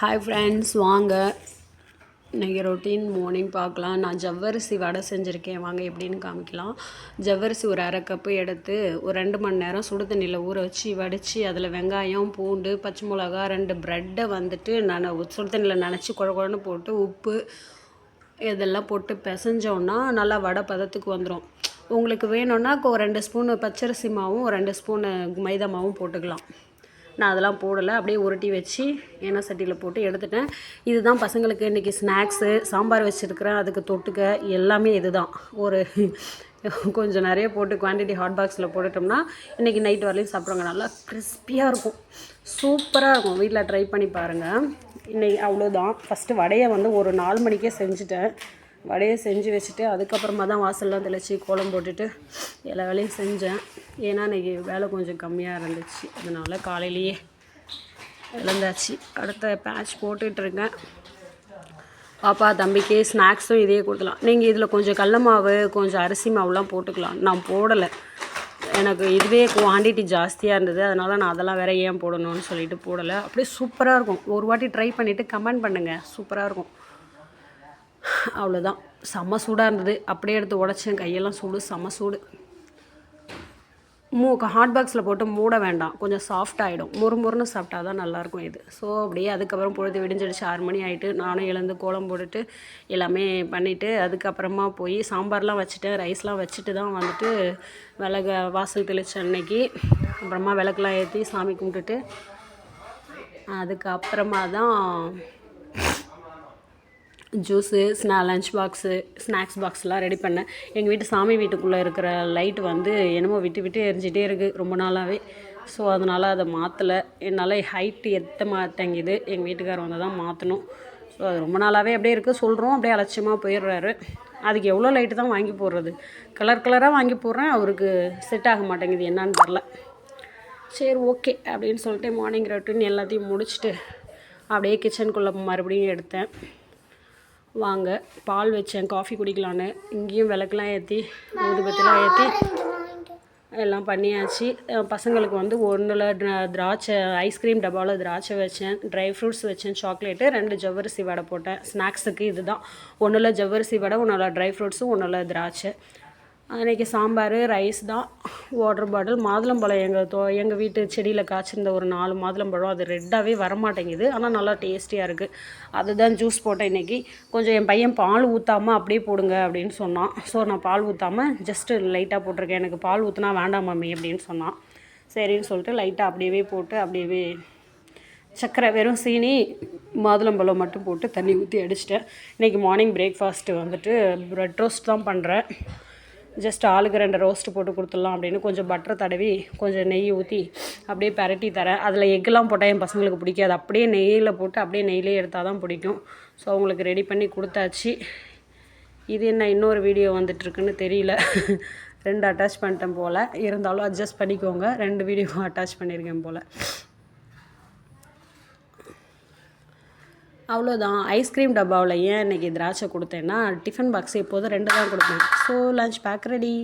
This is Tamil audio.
ஹாய் ஃப்ரெண்ட்ஸ் வாங்க. இன்றைக்கி ரொட்டீன் மார்னிங் பார்க்கலாம். நான் ஜவ்வரிசி வடை செஞ்சுருக்கேன். வாங்க எப்படின்னு காமிக்கலாம். ஜவ்வரிசி ஒரு அரை கப்பு எடுத்து ஒரு ரெண்டு மணி நேரம் சுடு தண்ணியில் ஊற வச்சு வடித்து அதில் வெங்காயம் பூண்டு பச்சை மிளகா ரெண்டு ப்ரெட்டை வந்துட்டு நான் சுடு தண்ணியில் நனைச்சி குழ குழன்னு போட்டு உப்பு இதெல்லாம் போட்டு பிசைஞ்சோன்னா நல்லா வடை பதத்துக்கு வந்துடும் உங்களுக்கு வேணும்னா ஒரு ரெண்டு ஸ்பூனு பச்சரிசி மாவும் ரெண்டு ஸ்பூனு மைதா மாவும் போட்டுக்கலாம். நான் அதெல்லாம் போடலை. அப்படியே உருட்டி வச்சு எண்ணெய் சட்டியில் போட்டு எடுத்துட்டேன். இதுதான் பசங்களுக்கு இன்றைக்கி ஸ்நாக்ஸு சாம்பார் வச்சுருக்கிறேன். அதுக்கு தொட்டுக்க எல்லாமே இதுதான். ஒரு கொஞ்சம் நிறைய போட்டு குவான்டிட்டி ஹாட் பாக்ஸில் போட்டுட்டோம்னா இன்றைக்கி நைட் வரலையும் சாப்பிட்றவங்க நல்லா கிறிஸ்பியாக இருக்கும். சூப்பராக இருக்கும். வீட்டில் ட்ரை பண்ணி பாருங்கள் இன்றைக்கி அவ்வளோதான் ஃபஸ்ட்டு வடையை வந்து ஒரு நாலு மணிக்கே செஞ்சுட்டேன். வடையை செஞ்சு வச்சுட்டு அதுக்கப்புறமா தான் வாசல்லாம் தெளித்து கோலம் போட்டுட்டு எல்லா வேலையும் செஞ்சேன். ஏன்னா இன்றைக்கி வேலை கொஞ்சம் கம்மியாக இருந்துச்சு. அதனால் காலையிலேயே இழந்தாச்சு அடுத்த பேட்ச் போட்டுட்ருக்கேன் பாப்பா தம்பிக்கு ஸ்நாக்ஸும் இதே கொடுக்கலாம். நீங்கள் இதில் கொஞ்சம் கடல மாவு கொஞ்சம் அரிசி மாவுலாம் போட்டுக்கலாம். நான் போடலை. எனக்கு இதுவே குவான்டிட்டி ஜாஸ்தியாக இருந்தது. அதனால் நான் அதெல்லாம் வேற ஏன் போடணும்னு சொல்லிட்டு போடலை. அப்படியே சூப்பராக இருக்கும். ஒரு வாட்டி ட்ரை பண்ணிவிட்டு கமெண்ட் பண்ணுங்கள் சூப்பராக இருக்கும். அவ்வளோதான் செம்ம சூடாக இருந்தது. அப்படியே எடுத்து உடச்சேன். கையெல்லாம் சூடு செம்ம சூடு. மூ ஹாட் பாக்ஸில் போட்டு மூட வேண்டாம். கொஞ்சம் சாஃப்ட் ஆகிடும் முறுமுறுன்னு சாப்பிட்டா தான் நல்லாயிருக்கும் இது. ஸோ அப்படியே அதுக்கப்புறம் பொழுது விடிஞ்சிடுச்சு. ஆறு மணி ஆகிட்டு நானும் எழுந்து கோலம் போட்டுட்டு எல்லாமே பண்ணிவிட்டு அதுக்கப்புறமா போய் சாம்பார்லாம் வச்சுட்டேன். ரைஸ்லாம் வச்சுட்டு தான் வந்துட்டு விளக வாசல் தெளிச்ச அன்னைக்கு அப்புறமா விளக்குலாம் ஏற்றி சாமி கும்பிட்டுட்டு அதுக்கப்புறமா தான் ஜூஸு ஸ்னா லஞ்ச் பாக்ஸு ஸ்நாக்ஸ் பாக்ஸ்லாம் ரெடி பண்ணேன். எங்கள் வீட்டு சாமி வீட்டுக்குள்ளே இருக்கிற லைட் வந்து என்னமோ விட்டு விட்டு எரிஞ்சிட்டே இருக்குது ரொம்ப நாளாகவே ஸோ அதனால் அதை மாற்றலை என்னால் ஹைட்டு எத்த மாட்டேங்குது. எங்கள் வீட்டுக்காரர் வந்து தான் மாற்றணும் ஸோ அது ரொம்ப நாளாகவே அப்படியே இருக்குது சொல்கிறோம் அப்படியே அலட்சியமாக போயிடுறாரு. அதுக்கு எவ்வளோ லைட்டு தான் வாங்கி போடுறது? கலர் கலராக வாங்கி போடுறேன். அவருக்கு செட் ஆக மாட்டேங்குது. என்னான்னு தெரில சரி ஓகே அப்படின்னு சொல்லிட்டு மார்னிங் ரொட்டீன் எல்லாத்தையும் முடிச்சுட்டு அப்படியே கிச்சனுக்குள்ளே மறுபடியும் எடுத்தேன். வாங்க. பால் வச்சேன் காஃபி குடிக்கலான்னு. இங்கேயும் விளக்கெலாம் ஏற்றி ஊதுபத்திலாம் ஏற்றி எல்லாம் பண்ணியாச்சு. பசங்களுக்கு வந்து ஒன்றில் திராட்சை ஐஸ்கிரீம் டப்பாவில் திராட்சை வச்சேன் ட்ரை ஃப்ரூட்ஸ் வச்சேன் சாக்லேட்டு ரெண்டு ஜவ்வரிசி வடை போட்டேன். ஸ்நாக்ஸுக்கு இதுதான். ஒன்றில் ஜவ்வரிசி வடை ஒன்றில் ட்ரை ஃப்ரூட்ஸும் ஒன்றில் திராட்சை. அன்றைக்கி சாம்பார் ரைஸ் தான். வாட்டர் பாட்டில் மாதுளம்பழம் எங்கள் தோ எங்கள் வீட்டு செடியில் காய்ச்சிருந்த ஒரு நாலு மாதுளம்பழம் அது ரெட்டாகவே வரமாட்டேங்குது. ஆனால் நல்லா டேஸ்டியாக இருக்குது அதுதான் ஜூஸ் போட்டேன் இன்றைக்கி கொஞ்சம் என் பையன் பால் ஊற்றாமல் அப்படியே போடுங்க அப்படின்னு சொன்னான். ஸோ நான் பால் ஊற்றாமல் ஜஸ்ட்டு லைட்டாக போட்டிருக்கேன். எனக்கு பால் ஊற்றினா வேண்டாம் மம்மி அப்படின்னு சொன்னான். சரின்னு சொல்லிட்டு லைட்டாக அப்படியே போட்டு அப்படியே சர்க்கரை வெறும் சீனி மாதுளம்பழம் மட்டும் போட்டு தண்ணி ஊற்றி அடிச்சிட்டேன். இன்றைக்கி மார்னிங் பிரேக்ஃபாஸ்ட்டு வந்துட்டு ப்ரெட் ரோஸ்ட் தான் பண்ணுறேன் ஜஸ்ட் ஆளுக்கு ரெண்டு ரோஸ்ட்டு போட்டு கொடுத்துடலாம் அப்படின்னு கொஞ்சம் பட்டர் தடவி கொஞ்சம் நெய் ஊற்றி அப்படியே பரட்டி தரேன். அதில் எக்கெல்லாம் போட்டால் என் பசங்களுக்கு பிடிக்காது. அப்படியே நெய்யில் போட்டு அப்படியே நெய்லேயே எடுத்தால் தான் பிடிக்கும். ஸோ அவங்களுக்கு ரெடி பண்ணி கொடுத்தாச்சு. இது என்ன இன்னொரு வீடியோ வந்துட்டுருக்குன்னு தெரியல. ரெண்டு அட்டாச் பண்ணிட்டேன் போல். இருந்தாலும் அட்ஜஸ்ட் பண்ணிக்கோங்க. ரெண்டு வீடியோவும் அட்டாச் பண்ணியிருக்கேன் போல். அவ்வளோதான் ஐஸ்கிரீம் டப்பாவில் ஏன் இன்றைக்கி திராட்சை கொடுத்தேன்னா டிஃபன் பாக்ஸ் எப்போதும் ரெண்டு தான் கொடுப்பேன். So lunch bag ready